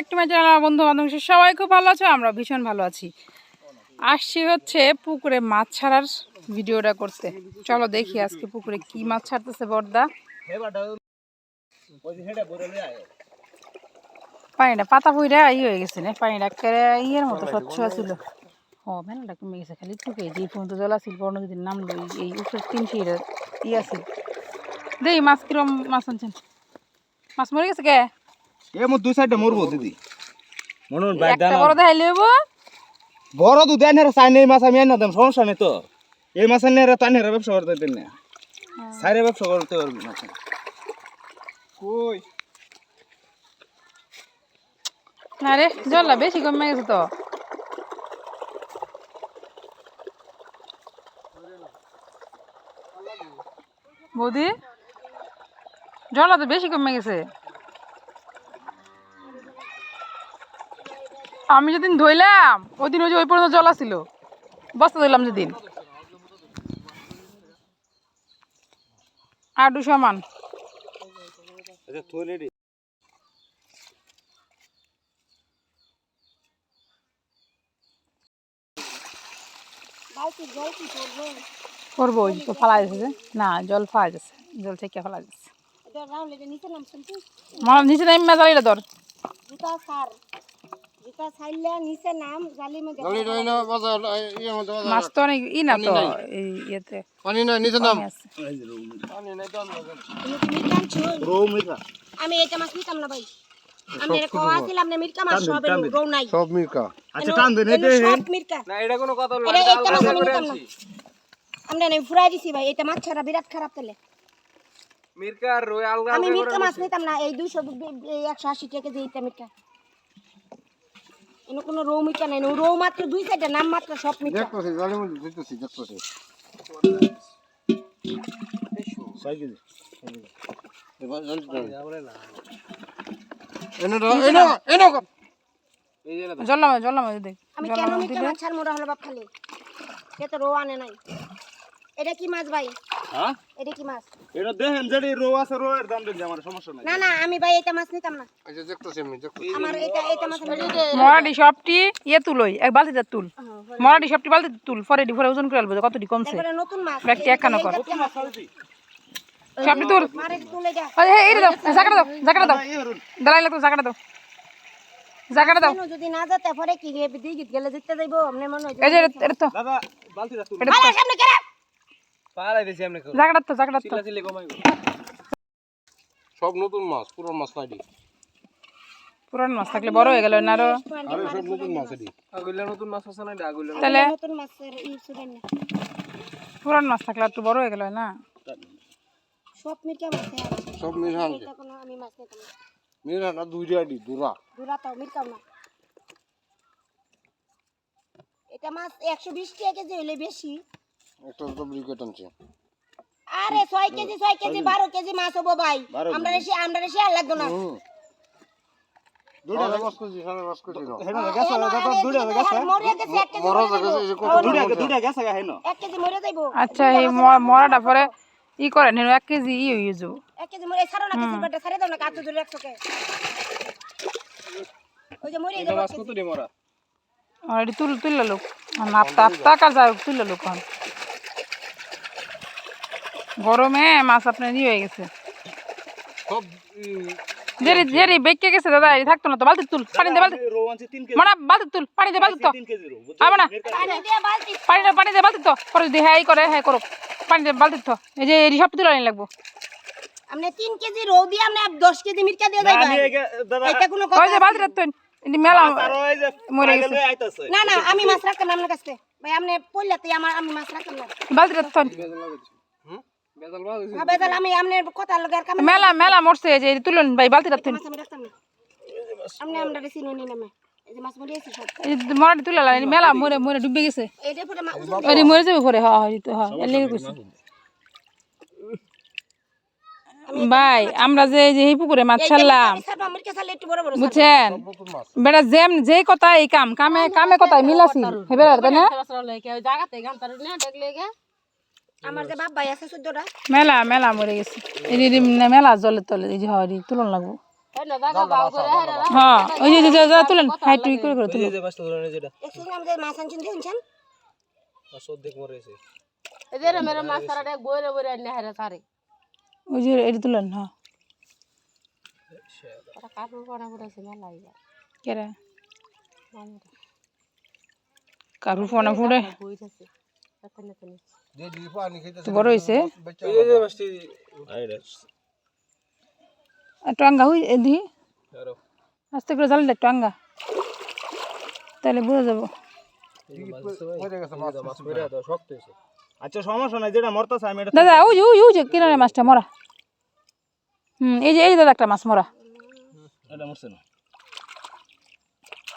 Back to my channel বন্ধু বান্ধব সবাই খুব ভালো আছে, আমরা ভীষণ ভালো আছি। আসছি হচ্ছে পুকুরে মাছ ছাড়ার ভিডিওটা করতে। চলো দেখি আজকে পুকুরে কি মাছ ছাড়তেছে বর্দা। পানিটা পাতা ফুইরা ই হয়ে গেছে না পানিটা ইয়ের মতো স্বচ্ছ ছিল ও, মেলাটা কমে গেছে, খালি চুকে যে জল নদীর নামলো, এই- তিন শিরা ই আছিল। দেই, মাছ কিরম মাছ আনছেন? মাছ মরে গেছে কে? এ মোর দুই সাইডে মরবো দিদি। মনুন ভাই একটা বড় দেখাইলে হইব বড় দেন হেরা চাই নেই মাছ আমি এনে দেন সমস্যা নেই তো। এই মাছ এনে হেরা তাই হেরা ব্যবসা করতে দেন না। সাইরে ব্যবসা করতে পারবি না। কই? না রে বেশি কমে গেছে তো। বৌদি জলটা তো বেশি কমে গেছে। আমি যেদিন ধইলাম ওই দিন ওই যে ওই পর্যন্ত জল ছিল বস্তা ধরলাম যেদিন। আডু সমান আচ্ছা থলে রে করব ওই তো না জল ফালাই যাচ্ছে জল থেকে যাচ্ছে মনে নিচে নাম মেজালিটা তোর মাছ তো অনেক ই না তো ইয়েতে। পানি নাই নিচে নাম। কমে আছে। তুমি কি মিরকাম ছো? রৌ মিরা আমি এটা মাছ নিতাম না ভাই। আমি এটা ছিলাম না মিরকা মাছ সব রৌ নাই। সব মির্কা। আচ্ছা টান দেন এটা সব মিরকা। না এটা কোনো কথা হলো এটা এটা মাছ আমি নিতাম না। আমরা না ফুরাই দিছি ভাই এটা মাছ ছাড়া বিরাট খারাপ তেলে আমি মিরকা মাছ নিতাম না এই দুইশো এই একশো আশি টাকা দিয়ে এটা মিরকা। এনে কোনো রৌ মিরকা নাই রৌ মাত্র দুই সাইডে নাম মাত্র সব মিরকা দেখতেছি জালি মধ্যে দিতেছি দেখতেছি ছয় এবার জালি এনে দাও এনে এনে জল্লাম জল্লাম দেখ। আমি কেন মিরকা মাছ ছাড় মোড়া হলো বাপ খালি? সে তো রৌ আনে নাই। এটা কি মাছ ভাই? হ্যাঁ? এটা কি মাছ? এটা দেখেন যেটি রৌ আছে রৌ এর দাম দেন আমার সমস্যা নাই। না না আমি ভাই এটা মাছ নিতাম না। দেখতেছি আমি দেখতেছি। আমার এটা এটা মাছ আমি নিতাম না। মরাটি সবটি ইয়ে তুলই এক বালতিতে তুল। মরাটি সবটি বালতিতে তুল পরে ডি পরে ওজন করে আলবো কতটি কমছে। এবারে নতুন মাছ। ব্যাগটি একখানা কর। সবটি তুল। মারে তুলে যা। এই এই দাও জায়গাটা দাও জায়গাটা দাও। দালাই লাগতো জায়গাটা দাও। জায়গাটা দাও। যদি না যেতে পরে কি গে দিগিত গেলে জিততে যাইবো? আমনে মনে হয় এই যে এটা- এটা তো দাদা বালতিটা তুল। এটা তো তো তো। সব নতুন মাছ পুরো মাছ নাই। পুরান মাছ থাকলে বড় হয়ে গেল না আরও? আরে সব নতুন মাছ এটি তাহলে? নতুন মাছের ই সুরেন না। পুরান মাছ থাকলে একটু বড় হয়ে গেল না? সব মিরকা মাছ সব মিরহান এটা আমি মাছ নিতাম না। দুরা। দূরা তাও মিরকাও না। এটা মাছ একশো বিশ টাকা কেজি হইলে বেশি। একটা তো ব্রিকেট আনছে। আরে ছয় কেজি ছয় কেজি বারো কেজি মাছ হব ভাই। আমরা রেসি আমরা রেসি আর লাগতো না। হুম। দুইটা বাস করছি সাড়ে বাস করছি না হেন গেছে দাদা দুইটা গেছে মরে গেছে এক মরে জায়গা যাইবো। এই যে কত দুইটা দুইটা গেছে হেন। এক কেজি মরে যাইবো আচ্ছা এই মরাটা পরে ই করেন হেন এক কেজি ই হয়ে যাব। এক কেজি মরে ছাড়ো না কেজি বাটা দাও না কাঁচু ধরে একশো কে ওই যে মরে যাব এক কেজি। মরা? অলরেডি তুল তুললে লোক। নাপ্তা যাই লোক গরমে মাছ আপনার ই হয়ে গেছে। সব জেরি জেরি বেঁকে গেছে দাদা এই থাকতো না তো বালতি তুল পানি দে বালতি মানে বালতি তুল পানি দে বালতি তো। তিন কেজি রৌ আবে না পানি বালতি দে পানি দে বালতি তো। পরে যদি হ্যাঁ করে হ্যাঁ করো। পানি দে বালতি তো। এই যে এই সব তুলে লাগবো। আপনি তিন কেজি রৌ দিয়ে আপনি দশ কেজি মিরকা দিয়ে যাইবা। এটা কোনো ওই যে বালতিটা তো এটি মেলা আর ওই যে মরে গেছে। না না আমি মাছ রাখতাম আপনার কাছে ভাই আপনি পড়লাতে আমার আমি মাছ রাখতাম না। বালতিটা তো আমি কথা কাম মেলা মেলা মরছে এই যে তুলুন ভাই আমরা রেসি নামে যে যে মরাটি তুলে মেলা মরে মরে ডুবে গেছে। মরে যাবে পরে হ্যাঁ হ্যাঁ তো হ্যাঁ এর লেগে কইছি। ভাই আমরা যে যে এই পুকুরে মাছ ছাড়লাম বুঝছেন? বেটা যেম যেই কথা এই কাম কামে কামে কথাই মিলাছি হেবে তাই না? আমার যে বাপ ভাই আছে চোদ্দটা। মেলা মেলা মরে গেছে। মেলা জলে তলে এই যে হয় তুলন লাগবো। হ্যাঁ ওই যে তুলেন হাই টুই করে করে তুলেন। আমাদের মাছ আনছেন মরেছে ওই যে এটা তুলেন হ্যাঁ। কেরা ফোনা ফুড়ে বড় হয়েছে এই যে মাছটি টাঙ্গা হই এদি আস্তে করে টাঙ্গা তাহলে বোঝা যাব। আচ্ছা সমস্যা নাই যেটা মরতাছে আমি দাদা ওই যে ওই ওই যে কিনারে মাছটা মরা। হুম এই যে এই যে দাদা একটা মাছ মরা। এটা মরছে না।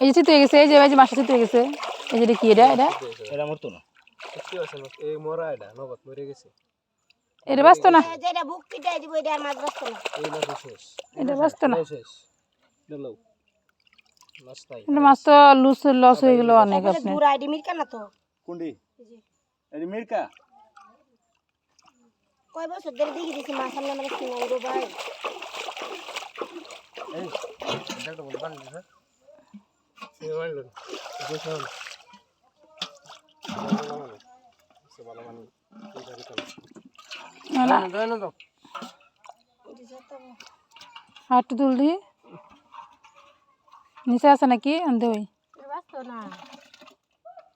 এই যে চিত হয়ে গেছে এই যে এই যে মাছটা চিত হয়ে গেছে। এই যে কি এটা এটা? এটা মরতো না। এই মরা এটা নগদ মরে গেছে। এটা বাঁচতো না? যেটা বুক পিটাই দিব এটা মাছ না। এই মাছ শেষ। এটা বাঁচতো না? শেষ। দিলো মাছ তো লুস লস হয়ে গেল অনেক আপনি দূর আইডি মিরকা না তো? কোনটি? এই যে, মিরকা? কয় বছর ধরে দেখি দিছি মাছ আমরা মানে কিনা গো ভাই দেখো এই মারলো বুঝলাম না, না। দেন তো এটা যেতাম। হাতটা তুল দি। নিচে আছে নাকি? আনতে হই। এটা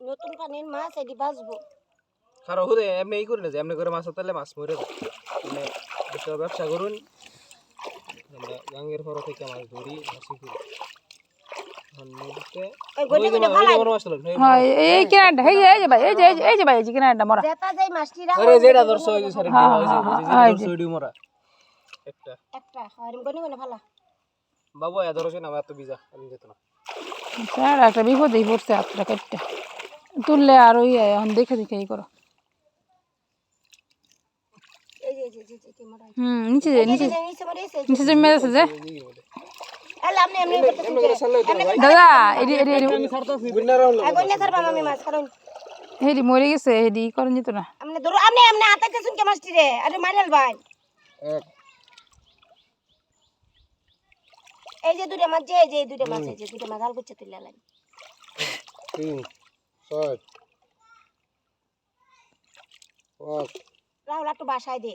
নতুন পানির মাছ এটি বাঁচবো। খারাপ হতে এমনি ই করে না যে এমনি করে মাছ তাহলে মাছ মরে মানে ব্যবসা করুন আমরা গাঙ্গের ফর থেকে মাছ ধরি মাছি এই হ্যাঁ এই- এই কিনারটা এই এই যে ভাই এই যে এই যে ভাই এই যে কিনারটা মরা যেটা যেই মাছটি আরে যেটা ধরছো ওই যে সারি হ্যাঁ, যে ওই যে হ্যাঁ, ধরছো ওইডি মরা একটা একটা আর গন্ডি গন্ডি ফালা বাবু এ ধরছো না আমার তো বিজা আমি যেত না স্যার একটা বিপদেই পড়ছে হাতটা কাটতে তুললে আর ওই এখন দেখে দেখে এই করো এই যে এই যে, এই যে, এই যে মরা হুম নিচে যে নিচে। নিচে জমে আছে যে দাদা এডি এডি এডি হেডি মরে গেছে। হেডি করেন যেত না। আপনি ধরো আপনি এমনি আতাইতেছেন কে মাছটি রে? আরে মাইরাল ভাই। এই যে দুটো মাছ যে এই যে এই দুটো মাছ এই যে দুটো মাছ আল করছে তুলে আলাই তিন ছয়। পাঁচ। রাহুল একটু বাসায় দে।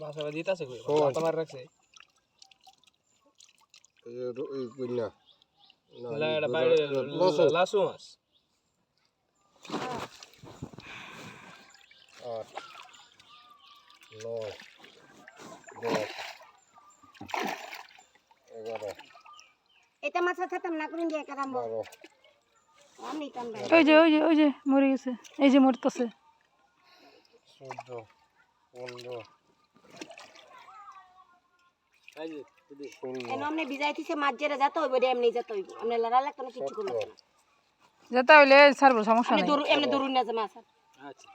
বাসা দিতাছে কই? ওই। বাতা মার রাখছে এই যে রো- এই গুন্না না, লা এই এটা ধরে- বাইরে লসো। লাসু মাছ আট নয় দশ এগারো এটা মাছ থাকতাম না করিন দিয়ে কারাম বারো ওই যে ওই যে ওই যে মরে গেছে এই যে মরতেছে চোদ্দ পনেরো কেন আপনি ভিজাইতেছে মাছ যেটা যেতে হইব রে এমনি যেতে হইব। আপনি লড়া লাগতো না কিছু করল না। যেটা হইলে ছাড়বো সমস্যা নেই। দূর এমনি দূর না যে মাছ আচ্ছা।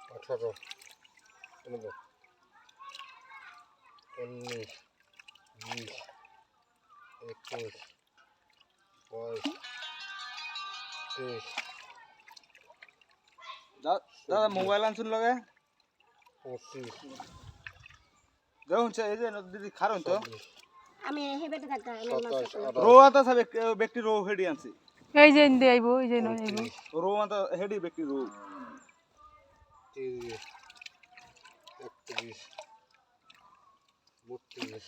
দাদা মোবাইল আনছুন লগে। পঁচিশ। দেখুন এই যে খারুন তো। আমি হে বেটে থাকতাম আমি মাছ সাতাশ আঠাশ। রো আতা সাবে ব্যক্তি রো হেডি আনছে। এই যে ইন্দে আইবো এই যে নয় আইবো। রো হেডি ব্যক্তি রো একত্রিশ বত্রিশ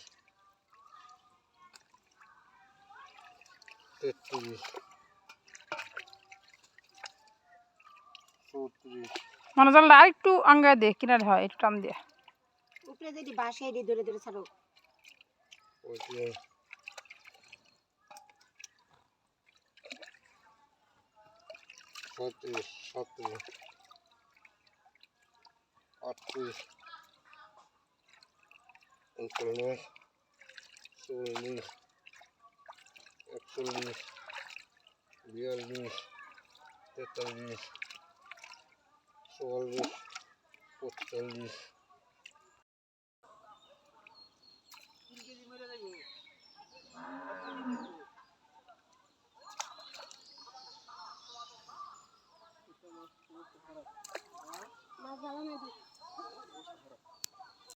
তেত্রিশ চৌত্রিশ। মানে জানলে আর একটু আঙ্গায় দে কিনারে হয় একটু টান দিয়ে উপরে যদি বাসায় দি ধরে ধরে ছাড়ো। होती है सैंतीस सैंतीस अड़तीस उनचालीस चौलीस एकचालीस बयालीस तैतालीस चौवालीस पचालीस ভালো না